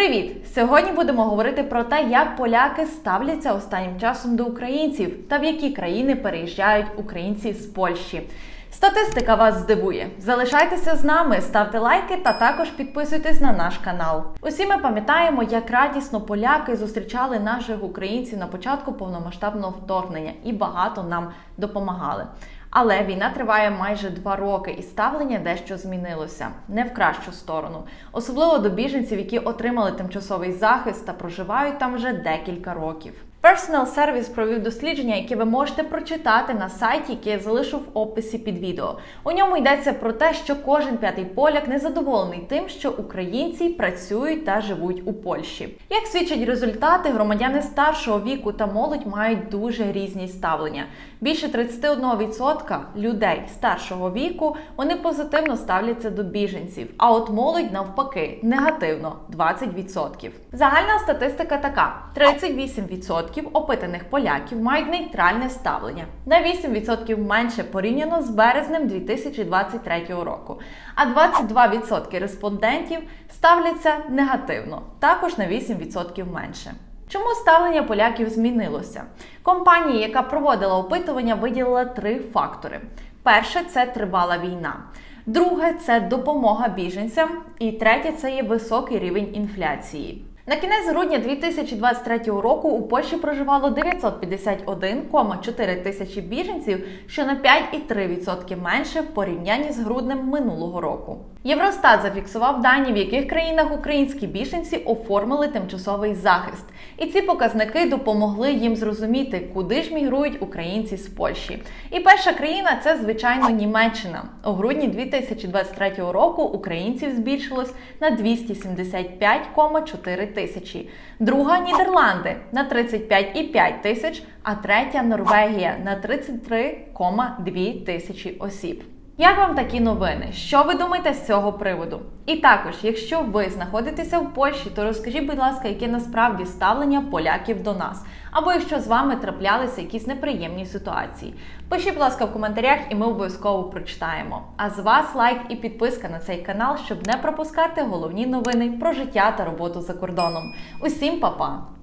Привіт! Сьогодні будемо говорити про те, як поляки ставляться останнім часом до українців та в які країни переїжджають українці з Польщі. Статистика вас здивує. Залишайтеся з нами, ставте лайки та також підписуйтесь на наш канал. Усі ми пам'ятаємо, як радісно поляки зустрічали наших українців на початку повномасштабного вторгнення і багато нам допомагали. Але війна триває майже два роки, і ставлення дещо змінилося не в кращу сторону, особливо до біженців, які отримали тимчасовий захист та проживають там вже декілька років. Personal Service провів дослідження, яке ви можете прочитати на сайті, який я залишу в описі під відео. У ньому йдеться про те, що кожен п'ятий поляк незадоволений тим, що українці працюють та живуть у Польщі. Як свідчать результати, громадяни старшого віку та молодь мають дуже різні ставлення. Більше 31% людей старшого віку вони позитивно ставляться до біженців, а от молодь навпаки негативно 20%. Загальна статистика така: 38% опитаних поляків мають нейтральне ставлення, на 8% менше порівняно з березнем 2023 року. А 22% респондентів ставляться негативно, також на 8% менше. Чому ставлення поляків змінилося? Компанія, яка проводила опитування, виділила три фактори: перше це тривала війна. Друге це допомога біженцям, і третє це є високий рівень інфляції. На кінець грудня 2023 року у Польщі проживало 951,4 тисячі біженців, що на 5,3% менше в порівнянні з груднем минулого року. Євростат зафіксував дані, в яких країнах українські біженці оформили тимчасовий захист, і ці показники допомогли їм зрозуміти, куди ж мігрують українці з Польщі. І перша країна це звичайно Німеччина. У грудні 2023 року українців збільшилось на 275,4 тисячі. Друга Нідерланди на 35,5 тисяч, а третя Норвегія на 33,2 тисячі осіб. Як вам такі новини? Що ви думаєте з цього приводу? І також, якщо ви знаходитеся в Польщі, то розкажіть, будь ласка, яке насправді ставлення поляків до нас, або якщо з вами траплялися якісь неприємні ситуації. Пишіть, будь ласка, в коментарях, і ми обов'язково прочитаємо. А з вас лайк і підписка на цей канал, щоб не пропускати головні новини про життя та роботу за кордоном. Усім па-па!